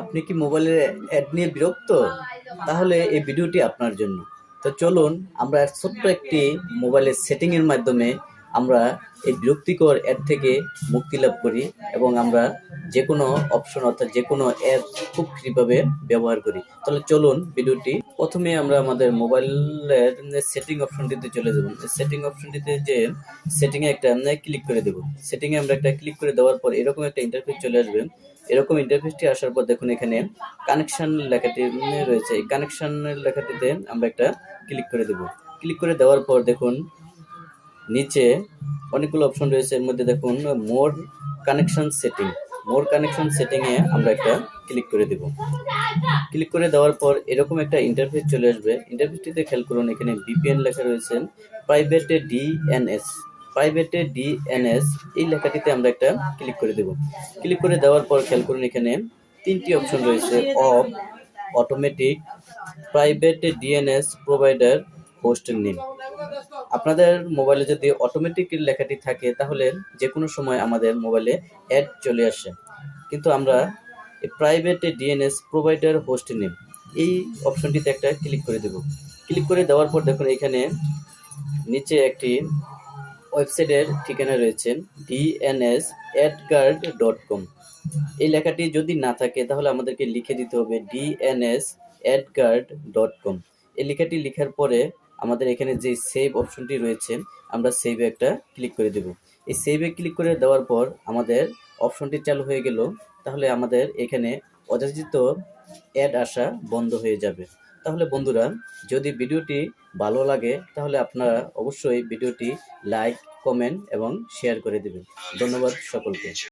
আপনি কি মোবাইলের অ্যাড নিয়ে বিরক্ত? তাহলে এই ভিডিওটি আপনার জন্য। তো চলুন, আমরা ছোট্ট একটি মোবাইলের সেটিংয়ের মাধ্যমে আমরা এই বিরক্তিকর অ্যাড থেকে মুক্তি লাভ করি এবং আমরা যে কোনো অপশন অর্থাৎ যে কোনো অ্যাপ খুব ফ্রিভাবে ব্যবহার করি। তাহলে চলুন ভিডিওটি প্রথমে আমরা আমাদের মোবাইলের সেটিং অপশনটিতে চলে যাব। সেটিং অপশনটিতে যে সেটিংয়ে একটা ক্লিক করে দেবো। সেটিংয়ে আমরা একটা ক্লিক করে দেওয়ার পর এরকম একটা ইন্টারফেস চলে আসবে। এরকম ইন্টারফেসটি আসার পর দেখুন এখানে কানেকশন লেখাটি রয়েছে। এই কানেকশন লেখাটিতে আমরা একটা ক্লিক করে দেব। ক্লিক করে দেওয়ার পর দেখুন নিচে অনেকগুলো অপশন রয়েছে। এর মধ্যে দেখুন more connection setting more connection সেটিংয়ে আমরা একটা ক্লিক করে দেব। ক্লিক করে দেওয়ার পর এরকম একটা ইন্টারফেস চলে আসবে। ইন্টারফেসটিতে খেয়াল করুন, এখানে বিপিএন লেখা রয়েছে। প্রাইভেটে ডিএনএস প্রাইভেটে ডিএনএস এই লেখাটিতে আমরা একটা ক্লিক করে দেব। ক্লিক করে দেওয়ার পর খেয়াল করুন, এখানে তিনটি অপশন রয়েছে। Off automatic private DNS provider host name আপনাদের মোবাইলে যদি অটোমেটিক লেখাটি থাকে, তাহলে যে কোনো সময় আমাদের মোবাইলে অ্যাড চলে আসে। কিন্তু আমরা private DNS provider host name এই অপশনটিতে একটা ক্লিক করে দেব। ক্লিক করে দেওয়ার পর দেখুন এখানে নিচে একটি ওয়েবসাইটের ঠিকানা রয়েছে ডিএনএস অ্যাডগার্ড ডট কম এই লেখাটি যদি না থাকে, তাহলে আমাদেরকে লিখে দিতে হবে ডিএনএস অ্যাডগার্ড ডট কম এই লেখাটি লেখার পরে আমাদের এখানে যে সেভ অপশনটি রয়েছে, আমরা সেভে একটা ক্লিক করে দেব। এই সেভে ক্লিক করে দেওয়ার পর আমাদের অপশনটি চালু হয়ে গেল, তাহলে আমাদের এখানে অযাচিত অ্যাড আসা বন্ধ হয়ে যাবে। তাহলে বন্ধুরা, যদি ভিডিওটি ভালো লাগে, তাহলে আপনারা অবশ্যই ভিডিওটি লাইক কমেন্ট এবং শেয়ার করে দেবেন। ধন্যবাদ সকলকে।